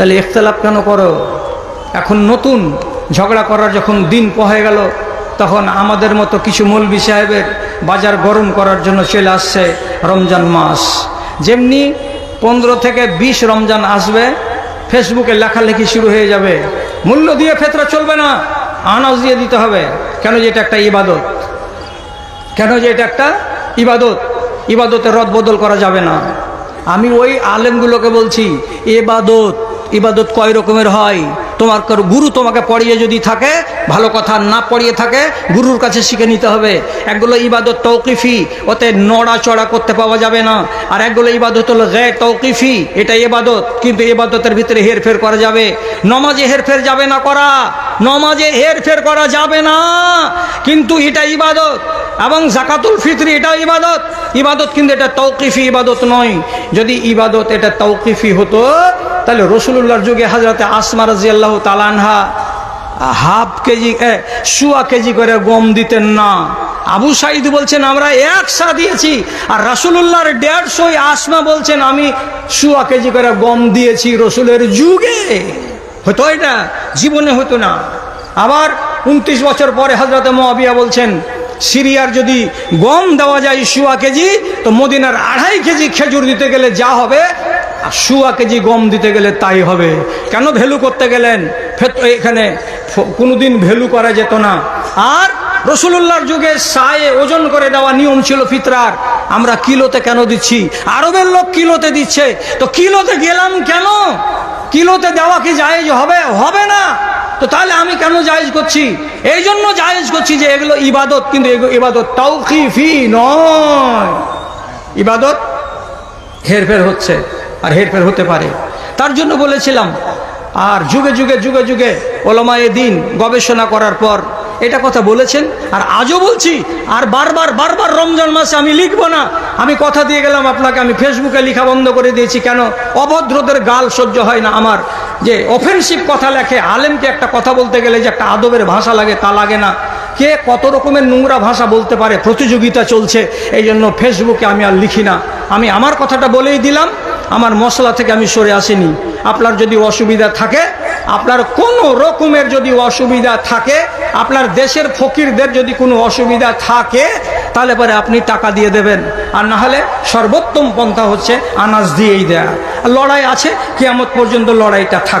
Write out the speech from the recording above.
তাহলে ইখতলাফ কেন করো? এখন নতুন ঝগড়া করার যখন দিন পহে গেল, তখন আমাদের মতো কিছু মৌলবি সাহেবের বাজার গরম করার জন্য চলে আসছে রমজান মাস। যেমনি পনেরো থেকে বিশ রমজান আসবে, ফেসবুকে লেখালেখি শুরু হয়ে যাবে। মূল্য দিয়ে ফেতরা চলবে না, আনাজ দিয়ে দিতে হবে। কেন যে এটা একটা ইবাদত? কেন যে এটা একটা ইবাদত? ইবাদতের রদ বদল করা যাবে না। আমি ওই আলেমগুলোকে বলছি এবাদত ইবাদত কয় রকমের হয়? তোমার গুরু তোমাকে পড়িয়ে যদি থাকে, ভালো কথা না পড়িয়ে থাকে, গুরুর কাছে শিখে নিতে হবে। একগুলো ইবাদত তৌকিফি ওতে নড়া চড়া করতে পাওয়া যাবে না। আর একগুলো ইবাদত হলো গে তৌকিফি এটা ইবাদত। কিন্তু ইবাদতের ভিতরে হেরফের করা যাবে। নমাজে হেরফের যাবে না করা, নমাজে হেরফের করা যাবে না। কিন্তু এটা ইবাদত। এবং জাকাতুল ফিতরি এটা ইবাদত। ইবাদত কিন্তু এটা তৌকিফি ইবাদত নয়। যদি ইবাদত এটা তৌকিফি হতো তাহলে রসুল্লাহর যুগে হাজরাতে আসমা রাজি আল্লাহ তালানহা হাফ কেজি শুয়া কেজি করে গম দিতেন না। আবু সাইদ বলছেন, আমরা একশা দিয়েছি। আর রাসুলুল্লাহর দেড়শোই আসমা বলছেন, আমি শুয়া কেজি করে গম দিয়েছি রসুলের যুগে। হতো এটা? জীবনে হতো না। আবার উনত্রিশ বছর পরে হজরতে মহাবিয়া বলছেন, সিরিয়ার যদি গম দেওয়া যায় শুয়া কেজি, তো মদিনার আড়াই কেজি খেজুর দিতে গেলে যা হবে আর শুয়া কেজি গম দিতে গেলে তাই হবে। কেন ভ্যালু করতে গেলেন? এখানে ফ- কোনোদিন ভ্যালু করা যেত না। আর রসুল্লাহর যুগে সায়ে ওজন করে দেওয়া নিয়ম ছিল ফিতরার। আমরা কিলোতে কেন দিচ্ছি? আরবের লোক কিলোতে দিচ্ছে। তো কিলোতে গেলাম কেন? কিলোতে দেওয়া কি জায়েজ হবে? হবে না। তো তাহলে আমি কেন জায়েজ করছি? এই জন্য জায়েজ করছি যে এগুলো ইবাদত, কিন্তু ইবাদত তৌকিফি নয়। ইবাদত হেরফের হচ্ছে। আর হেরফের হতে পারে। তার জন্য বলেছিলাম, আর যুগে যুগে যুগে যুগে ওলামায়ে দিন গবেষণা করার পর এটা কথা বলেছেন, আর আজও বলছি, আর বারবার বারবার রমজান মাসে আমি লিখব না। আমি কথা দিয়ে গেলাম আপনাকে, আমি ফেসবুকে লিখা বন্ধ করে দিয়েছি কেন? অভদ্রদের গাল সহ্য হয় না আমার। যে অফেন্সিভ কথা লেখে, আলেমকে একটা কথা বলতে গেলে যে একটা আদবের ভাষা লাগে তা লাগে না। কে কত রকমের নোংরা ভাষা বলতে পারে? প্রতিযোগিতা চলছে এই জন্য ফেসবুকে আমি আর লিখি না। আমি আমার কথাটা বলেই দিলাম আমার মশলা থেকে আমি সরে আসিনি। আপনার যদি অসুবিধা থাকে, আপনার কোনো রকমের যদি অসুবিধা থাকে, আপনার দেশের ফকিরদের যদি কোনো অসুবিধা থাকে, তাহলে পরে আপনি টাকা দিয়ে দেবেন। আর না হলে সর্বোত্তম পন্থা হচ্ছে আনাজ দিয়েই দেয়া। লড়াই আছে, কেয়ামত পর্যন্ত লড়াইটা থাকবে।